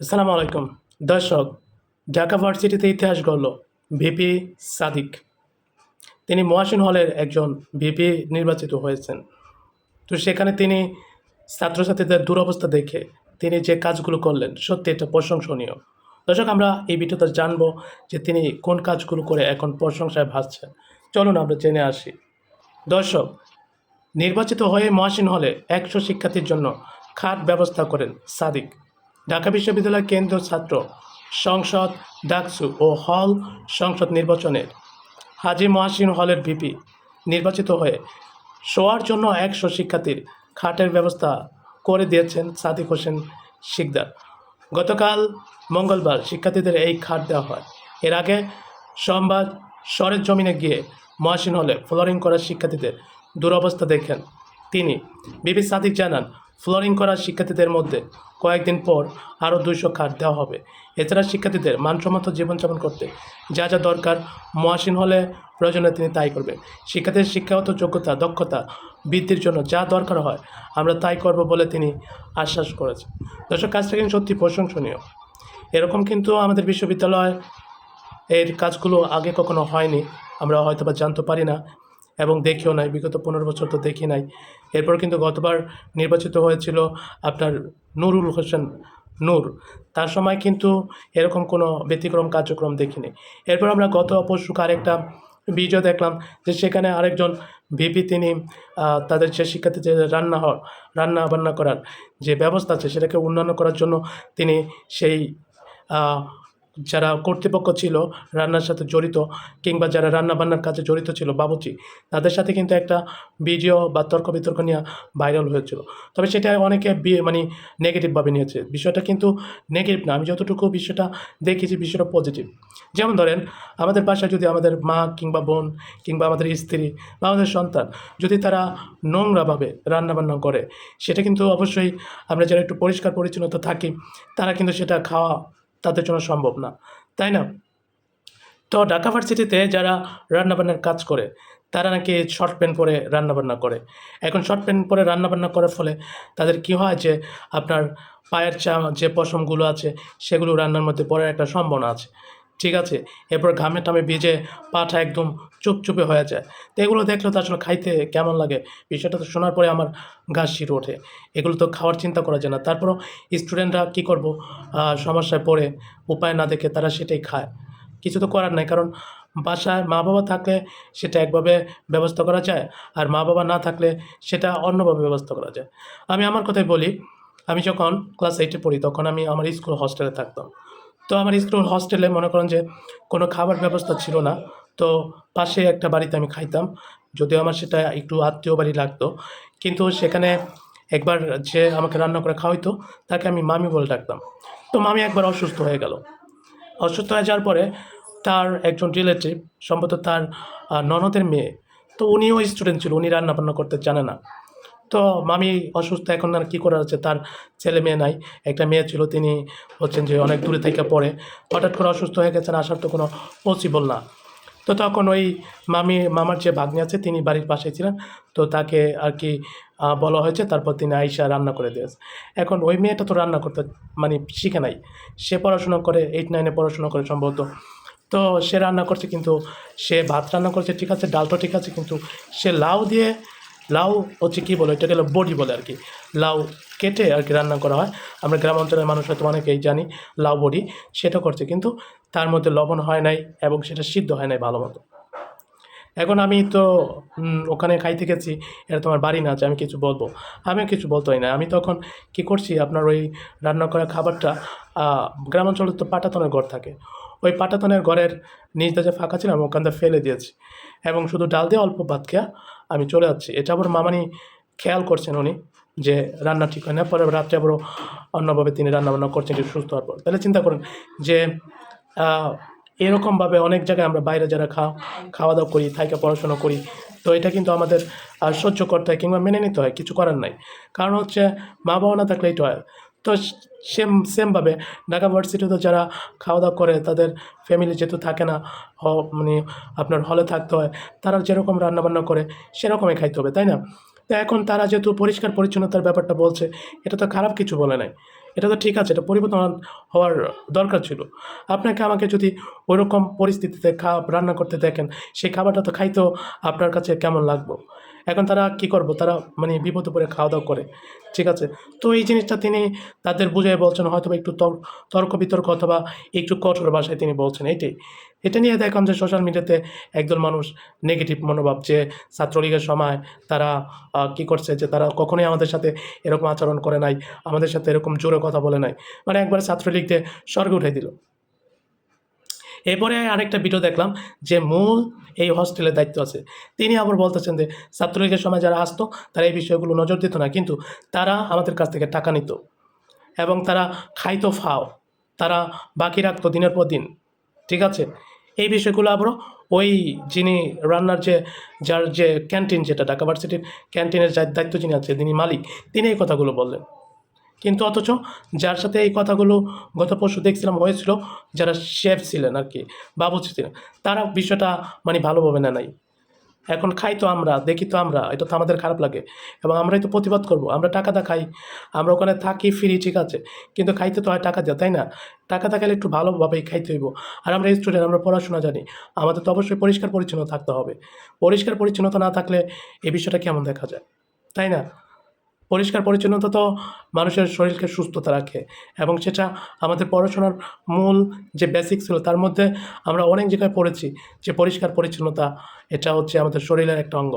আসসালামু আলাইকুম। দর্শক, ঢাকা ভার্সিটিতে ইতিহাস গড়ল ভিপি সাদিক। তিনি মহাসিন হলের একজন ভিপি নির্বাচিত হয়েছেন। তো সেখানে তিনি ছাত্রছাত্রীদের দুরবস্থা দেখে তিনি যে কাজগুলো করলেন, সত্যি এটা প্রশংসনীয়। দর্শক, আমরা এই ভিডিওতে জানব যে তিনি কোন কাজগুলো করে এখন প্রশংসায় ভাসছেন। চলুন আমরা জেনে আসি। দর্শক, নির্বাচিত হয়ে মহাসিন হলে একশো শিক্ষার্থীর জন্য খাট ব্যবস্থা করেন সাদিক। ঢাকা বিশ্ববিদ্যালয় কেন্দ্রীয় ছাত্র সংসদ ডাকসু ও হল সংসদ নির্বাচনের হাজি মহাসিন হলের ভিপি নির্বাচিত হয়ে শোয়ার জন্য একশো শিক্ষার্থীর খাটের ব্যবস্থা করে দিয়েছেন সাদিক হোসেন শিকদার। গতকাল মঙ্গলবার শিক্ষার্থীদের এই খাট দেওয়া হয়। এর আগে সোমবার সরের জমিনে গিয়ে মহাসিন হলে ফ্লোরিং করা শিক্ষার্থীদের দুরবস্থা দেখেন তিনি। বিবি সাদিক জানান ফ্লোরিং করা শিক্ষার্থীদের মধ্যে কয়েকদিন পর আরও দুইশো খাট দেওয়া হবে। এছাড়া শিক্ষার্থীদের মানসম্মত জীবনযাপন করতে যা যা দরকার মহাসিন হলে প্রয়োজনে তিনি তাই করবেন। শিক্ষার্থীদের শিক্ষাগত যোগ্যতা, দক্ষতা, বৃদ্ধির জন্য যা দরকার হয় আমরা তাই করব বলে তিনি আশ্বাস করেছেন। দর্শক কাজটা কিন্তু সত্যি প্রশংসনীয়। এরকম কিন্তু আমাদের বিশ্ববিদ্যালয় এর কাজগুলো আগে কখনো হয়নি, আমরা হয়তো বা জানতে পারি না। এবং দেখিও নাই। বিগত পনেরো বছর তো দেখি নাই। এরপর কিন্তু গতবার নির্বাচিত হয়েছিল আপনার নুরুল হোসেন নূর। তার সময় কিন্তু এরকম কোনো ব্যতিক্রম কার্যক্রম দেখিনি। এরপর আমরা গত পরশুকে আরেকটা ভিডিও দেখলাম যে সেখানে আরেকজন ভিপি তিনি তাদের যে শিক্ষার্থীদের রান্না হওয়ার রান্না বান্না করার যে ব্যবস্থা আছে সেটাকে উন্নয়ন করার জন্য তিনি সেই যারা কর্তৃপক্ষ ছিল, রান্নার সাথে জড়িত কিংবা যারা রান্না বান্নার কাজে জড়িত ছিল বাবুচি তাদের সাথে কিন্তু একটা ভিডিও বা তর্ক বিতর্ক নিয়ে ভাইরাল হয়েছিল। তবে সেটা অনেকে মানে নেগেটিভভাবে নিয়েছে। বিষয়টা কিন্তু নেগেটিভ না। আমি যতটুকু বিষয়টা দেখেছি, বিষয়টা পজিটিভ যেমন ধরেন, আমাদের বাসায় যদি আমাদের মা কিংবা বোন কিংবা আমাদের স্ত্রী বা আমাদের সন্তান যদি তারা নোংরাভাবে রান্নাবান্না করে, সেটা কিন্তু অবশ্যই আমরা যারা একটু পরিষ্কার পরিচ্ছন্নতা থাকি, তারা কিন্তু সেটা খাওয়া তাদের জন্য সম্ভব না। তাই না? তো ঢাকা ভার্সিটিতে যারা রান্নাবান্নার কাজ করে, তারা নাকি শর্ট প্যান্ট পরে রান্নাবান্না করে। এখন শর্ট প্যান্ট পরে রান্নাবান্না করার ফলে তাদের কি হয় যে, আপনার পায়ের চা, যে পশমগুলো আছে, সেগুলো রান্নার মধ্যে পড়ার একটা সম্ভাবনা আছে। ঠিক আছে? এরপর ঘামে টামে ভিজে পাটা একদম চুপচুপে হয়ে যায়। তো এগুলো দেখলে তো আসলে খাইতে কেমন লাগে? বিষয়টা তো শোনার পরে আমার গা শির ওঠে। এগুলো তো খাওয়ার চিন্তা করা যায় না। তারপরও স্টুডেন্টরা কী করব? সমস্যায় পড়ে, উপায় না দেখে তারা সেটাই খায়। কিছু তো করার নাই। কারণ বাসায় মা বাবা থাকলে সেটা একভাবে ব্যবস্থা করা যায় আর মা বাবা না থাকলে সেটা অন্যভাবে ব্যবস্থা করা যায়। আমি আমার কথাই বলি, আমি যখন ক্লাস এইটে পড়ি, তখন আমি আমার স্কুল হস্টেলে থাকতাম। তো আমার স্কুল হস্টেলে মনে করেন যে কোনো খাবার ব্যবস্থা ছিল না। তো পাশে একটা বাড়িতে আমি খাইতাম, যদিও আমার সেটা একটু আত্মীয় বাড়ি লাগতো। কিন্তু সেখানে একবার যে আমাকে রান্না করে খাওয়াইতো, তাকে আমি মামি বলে ডাকতাম। তো মামি একবার অসুস্থ হয়ে গেল। অসুস্থ হয়ে যাওয়ার পরে তার একজন রিলেটিভ সম্ভবত তার ননদের মেয়ে, তো উনিও স্টুডেন্ট ছিল, উনি রান্না বান্না করতে জানে না। তো মামি অসুস্থ, এখন আর কী করা হচ্ছে তার ছেলে মেয়ে নাই। একটা মেয়ে ছিল, তিনি হচ্ছেন যে অনেক দূরে থেকে পড়ে। হঠাৎ করে অসুস্থ হয়ে গেছেন, আসার তো কোনো পসিবল না। তো তখন ওই মামি, মামার যে ভাগ্নি আছে, তিনি বাড়ির পাশে ছিলেন। তো তাকে আর কি বলা হয়েছে, তারপর তিনি আইসা রান্না করে দিয়েছে। এখন ওই মেয়েটা তো রান্না করতে মানে শিখে নাই। সে পড়াশোনা করে এইট নাইনে পড়াশোনা করে সম্ভবত। তো সে রান্না করছে, কিন্তু সে ভাত রান্না করছে, ঠিক আছে, ডালটা ঠিক আছে, কিন্তু সে লাউ দিয়ে লাউ হচ্ছে কী বলে এটা গেলো বডি বলে আর কি লাউ কেটে আর কি রান্না করা হয়। আমরা গ্রাম অঞ্চলের মানুষ হয়তো অনেকেই জানি লাউ বডি, সেটা করছে কিন্তু তার মধ্যে লবণ হয় নাই এবং সেটা সিদ্ধ হয় নাই ভালো মতো। এখন আমি তো ওখানে খাইতে গেছি, এটা তোমার বাড়ি না আছে আমি কিছু বলব। আমি কিছু বলতেই না। আমি তখন কি করছি, আপনার ওই রান্না করা খাবারটা গ্রামাঞ্চলে তো পাটাতনের ঘর থাকে। ওই পাটাতনের ঘরের নিচটা যে ফাঁকা ছিল, আমি ওখান থেকে ফেলে দিয়েছি। এবং শুধু ডাল দিয়ে অল্প ভাত খেয়া আমি চলে যাচ্ছি। এটা আবার মামানি খেয়াল করছেন উনি যে রান্না ঠিক হয় না, পরে রাত্রে আবারও অন্যভাবে তিনি রান্নাবান্না করছেন একটু সুস্থ হওয়ার পর। তাহলে চিন্তা করেন যে এরকমভাবে অনেক জায়গায় আমরা বাইরে যারা খাওয়া খাওয়া দাওয়া করি, থাইকে পড়াশোনা করি, তো এটা কিন্তু আমাদের সহ্য করতে হয় কিংবা মেনে নিতে হয়, কিছু করার নাই। কারণ হচ্ছে মা বাবা না থাকলে এটা হয়। তো সেম, সেমভাবে ঢাকা ভার্সিটিতে যারা খাওয়া দাওয়া করে, তাদের ফ্যামিলি যেহেতু থাকে না মানে আপনার হলে থাকতে হয়, তারা যেরকম রান্নাবান্না করে, সেরকমই খাইতে হবে, তাই না? তো এখন তারা যেহেতু পরিষ্কার পরিচ্ছন্নতার ব্যাপারটা বলছে, এটা তো খারাপ কিছু বলে নাই, এটা তো ঠিক আছে, এটা পরিবর্তন হওয়ার দরকার ছিল। আপনাকে আমাকে যদি ওইরকম পরিস্থিতিতে খাবার রান্না করতে দেখেন, সেই খাবারটা তো খাইতেও আপনার কাছে কেমন লাগবো? এখন তারা কি করব? তারা মানে বিপদে পড়ে খাওয়া দাওয়া করে। ঠিক আছে? তো এই জিনিসটা তিনি তাদের বুঝিয়ে বলছেন, হয়তো একটু তর- তর্ক বিতর্ক অথবা একটু কঠোর ভাষায় তিনি বলছেন এইটাই এটা নিয়ে দেখলাম যে সোশ্যাল মিডিয়াতে একদল মানুষ নেগেটিভ মনোভাব যে ছাত্রলীগের সময় তারা কি করছে যে তারা কখনোই আমাদের সাথে এরকম আচরণ করে নাই, আমাদের সাথে এরকম জোরে কথা বলে নাই। মানে একবার ছাত্রলীগকে স্বর্গে উঠে দিল। এরপরে আরেকটা ভিডিও দেখলাম যে মূল এই হস্টেলের দায়িত্ব আছে। তিনি আবার বলতেছেন যে, ছাত্রলীগের সময় যারা আসতো, তারা এই বিষয়গুলো নজর দিত না, কিন্তু তারা আমাদের কাছ থেকে টাকা নিত এবং তারা খাইতো ফাও, তারা বাকি রাখতো দিনের পর দিন, ঠিক আছে? এই বিষয়গুলো আবারও ওই যিনি রান্নার যে, যার যে ক্যান্টিন যেটা ঢাকা ভার্সিটির ক্যান্টিনের দায়িত্ব যিনি আছে যিনি মালিক, তিনি এই কথাগুলো বললেন। কিন্তু অথচ যার সাথে এই কথাগুলো গত পরশু দেখছিলাম হয়েছিল, যারা শেফ ছিলেন আর কি বাবুচি ছিলেন তারা বিষয়টা মানে ভালোভাবে না নাই। এখন খাই তো আমরা, দেখি তো আমরা, এটা তো আমাদের খারাপ লাগে। এবং আমরাই তো প্রতিবাদ করব, আমরা টাকাটা খাই, আমরা ওখানে থাকি ফিরি ঠিক আছে। কিন্তু খাইতে তো হয় টাকা দেয়, তাই না? টাকা থাকলে একটু ভালোভাবেই খাইতে হইব। আর আমরা স্টুডেন্ট আমরা পড়াশোনা জানি, আমাদের তো অবশ্যই পরিষ্কার পরিচ্ছন্ন থাকতে হবে। পরিষ্কার পরিচ্ছন্নতা না থাকলে এই বিষয়টা কেমন দেখা যায়? তাই না? পরিষ্কার পরিচ্ছন্নতা তো মানুষের শরীরকে সুস্থতা রাখে এবং সেটা আমাদের পড়াশোনার মূল যে বেসিক ছিল, তার মধ্যে আমরা অনেক জায়গায় পড়েছি যে পরিষ্কার পরিচ্ছন্নতা এটা হচ্ছে আমাদের শরীরের একটা অঙ্গ।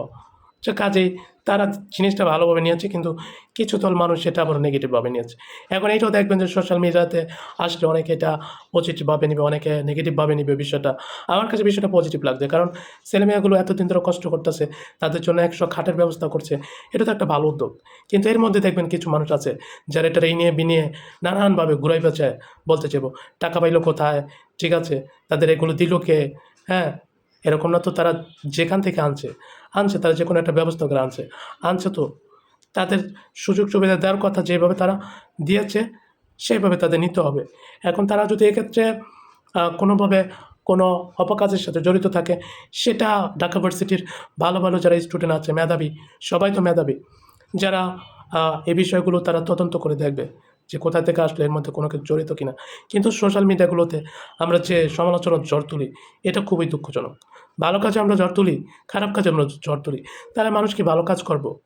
যে কাজেই তারা জিনিসটা ভালোভাবে নিয়েছে, কিন্তু কিছু দল মানুষ সেটা আবার নেগেটিভভাবে নিয়েছে। এখন এইটাও দেখবেন যে সোশ্যাল মিডিয়াতে আসলে অনেকে এটা পজিটিভভাবে নিবে, অনেকে নেগেটিভভাবে নিবে বিষয়টা। আমার কাছে বিষয়টা পজিটিভ লাগছে, কারণ ছেলেমেয়েগুলো এতদিন ধরে কষ্ট করতেছে, তাদের জন্য একশো খাটের ব্যবস্থা করছে, এটা তো একটা ভালো উদ্যোগ। কিন্তু এর মধ্যে দেখবেন কিছু মানুষ আছে, যারা এটা এই নিয়ে বিনিয়ে নানানভাবে ঘুরাই পেঁচায় বলতে চাইব, টাকা পাইলো কোথায়? ঠিক আছে, তাদের এগুলো দিল কে? হ্যাঁ এরকম না তো তারা যেখান থেকে আনছে। আনছে, তারা যে কোনো একটা ব্যবস্থা করে আনছে। আনছে তো। তাদের সুযোগ সুবিধা দেওয়ার কথা যেভাবে তারা দিয়েছে, সেইভাবে তাদের নিতে হবে। এখন তারা যদি এক্ষেত্রে কোনোভাবে কোনো অপকাজের সাথে জড়িত থাকে, সেটা ঢাকা ভার্সিটির ভালো ভালো যারা স্টুডেন্ট আছে, মেধাবী, সবাই তো মেধাবী, যারা এই বিষয়গুলো তারা তদন্ত করে দেখবে। যে কোথা থেকে আসলে, এর মধ্যে কোনো কিছু জড়িত কিনা। কিন্তু সোশ্যাল মিডিয়াগুলোতে আমরা যে সমালোচনার জ্বর তুলি, এটা খুবই দুঃখজনক। ভালো কাজে আমরা জ্বর তুলি, খারাপ কাজে আমরা জ্বর তুলি। তাহলে মানুষ কি ভালো কাজ করব?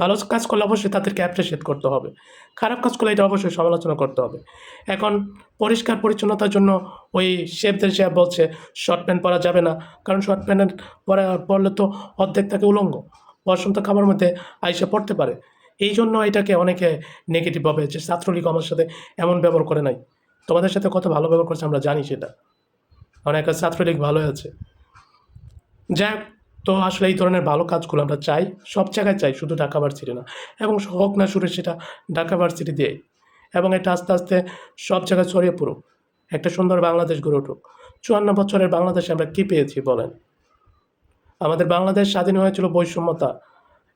ভালো কাজ করলে অবশ্যই তাদেরকে অ্যাপ্রিসিয়েট করতে হবে। খারাপ কাজ করলে এটা অবশ্যই সমালোচনা করতে হবে। এখন পরিষ্কার পরিচ্ছন্নতার জন্য ওই শেফদের শেফ বলছে শর্ট প্যান্ট পরা যাবে না। কারণ শর্ট প্যান্ট পরা, পরলে তো অর্ধেক থাকে উলঙ্গ। বসন্ত খাবার মধ্যে আইসে পড়তে পারে। এই জন্য এটাকে অনেকে নেগেটিভ ভাবে যে ছাত্রলীগ আমার সাথে এমন ব্যবহার করে নাই। তোমাদের সাথে কত ভালো ব্যবহার করছে আমরা জানি সেটা। অনেক ছাত্রলীগ ভালো আছে। যাই হোক, তো আসলে এই ধরনের ভালো কাজগুলো আমরা চাই সব জায়গায় চাই শুধু ঢাকা ভার্সিটি না। এবং হোক না শুরু সেটা ঢাকা ভার্সিটি দিয়েই এবং এটা আস্তে আস্তে সব জায়গায় ছড়িয়ে পড়ুক। একটা সুন্দর বাংলাদেশ গড়ে উঠুক। চুয়ান্ন বছরের বাংলাদেশে আমরা কী পেয়েছি বলেন? আমাদের বাংলাদেশ স্বাধীন হয়েছিল বৈষম্যতা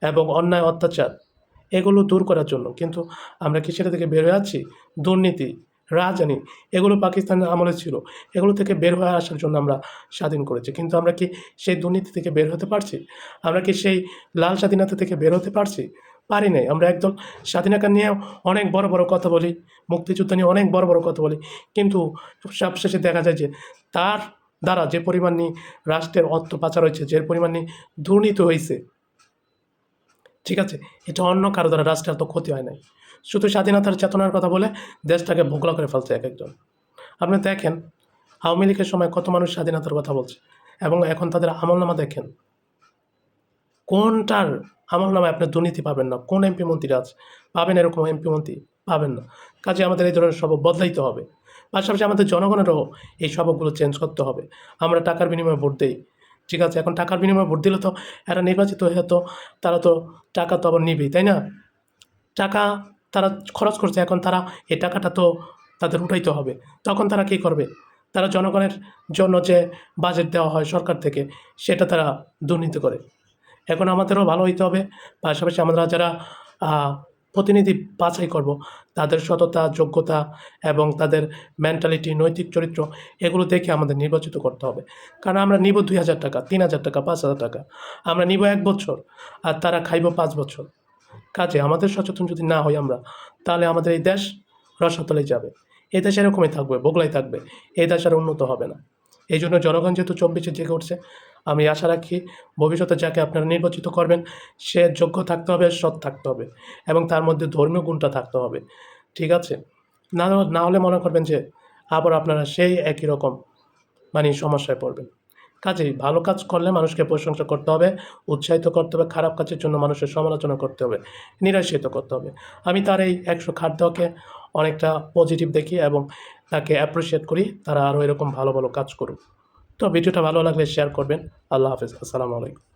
এবং অন্যায় অত্যাচার। এগুলো দূর করার জন্য। কিন্তু আমরা কি সেটা থেকে বের হয়ে আছি? দুর্নীতি, রাজধানী, এগুলো পাকিস্তানের আমলে ছিল। এগুলো থেকে বের হয়ে আসার জন্য আমরা স্বাধীন করেছি। কিন্তু আমরা কি সেই দুর্নীতি থেকে বের হতে পারছি? আমরা কি সেই লাল স্বাধীনতা থেকে বের হতে পারছি? পারি নাই। আমরা একদল স্বাধীনতা নিয়ে অনেক বড় বড় কথা বলি, মুক্তিযুদ্ধ নিয়ে অনেক বড় বড় কথা বলি। কিন্তু সবশেষে দেখা যায় যে তার দ্বারা যে পরিমাণ নিয়ে রাষ্ট্রের অর্থ পাচার হয়েছে, যে পরিমাণ নিয়ে দুর্নীতি হয়েছে ঠিক আছে? এটা অন্য কারও দ্বারা রাষ্ট্রের এত ক্ষতি হয় নাই। শুধু স্বাধীনতার চেতনার কথা বলে দেশটাকে ভোগলা করে ফেলছে এক একজন। আপনি দেখেন, আওয়ামী লীগের সময় কত মানুষ স্বাধীনতার কথা বলছে এবং এখন তাদের আমলনামা দেখেন। কোনটার আমলনামায় আপনি দুর্নীতি পাবেন না? কোন এমপি মন্ত্রী আছে? পাবেন এরকম এমপি মন্ত্রী? পাবেন না। কাজে আমাদের এই ধরনের সবক বদলাইতে হবে। পাশাপাশি আমাদের জনগণেরও এই সবকগুলো চেঞ্জ করতে হবে। আমরা টাকার বিনিময়ে ভোট দেই। ঠিক আছে, এখন টাকার বিনিময়ে ভোট দিলে তো এরা নির্বাচিত হয়ে তো তারা তো টাকা তো আবার নিবেই, তাই না? টাকা তারা খরচ করছে, এখন তারা এই টাকাটা তো তাদের উঠাইতে হবে। তখন তারা কী করবে? তারা জনগণের জন্য যে বাজেট দেওয়া হয় সরকার থেকে, সেটা তারা দুর্নীতি করে। এখন আমাদেরও ভালো হইতে হবে। পাশাপাশি আমরা যারা প্রতিনিধি বাছাই করব। তাদের সততা, যোগ্যতা এবং তাদের মেন্টালিটি নৈতিক চরিত্র, এগুলো দেখে আমাদের নির্বাচিত করতে হবে। কারণ আমরা নিব দুই হাজার টাকা, তিন হাজার টাকা, পাঁচ হাজার টাকা। আমরা নিব এক বছর আর তারা খাইব পাঁচ বছর। কাজে আমাদের সচেতন যদি না হই আমরা, তাহলে আমাদের এই দেশ রসাতলে যাবে। এই দেশ এরকমই থাকবে, বগলাই থাকবে। এই দেশ আর উন্নত হবে না। এই জন্য জনগণ যেহেতু চব্বিশে জেগে উঠছে আমি আশা রাখি ভবিষ্যতে যাকে আপনারা নির্বাচিত করবেন, সে যোগ্য থাকতে হবে, সৎ থাকতে হবে এবং তার মধ্যে ধর্মীয় গুণটা থাকতে হবে। ঠিক আছে? না না হলে মনে করবেন যে আবার আপনারা সেই একই রকম মানে সমস্যায় পড়বেন। কাজেই ভালো কাজ করলে মানুষকে প্রশংসা করতে হবে, উৎসাহিত করতে হবে, খারাপ কাজের জন্য মানুষের সমালোচনা করতে হবে নিরাশিত করতে হবে। আমি তার এই একশো খাদ্যকে অনেকটা পজিটিভ দেখি এবং তাকে অ্যাপ্রিসিয়েট করি, তারা আরও এরকম ভালো ভালো কাজ করুক। তো ভিডিওটা ভালো লাগলে শেয়ার করবেন। আল্লাহ হাফিজ। আসসালামু আলাইকুম।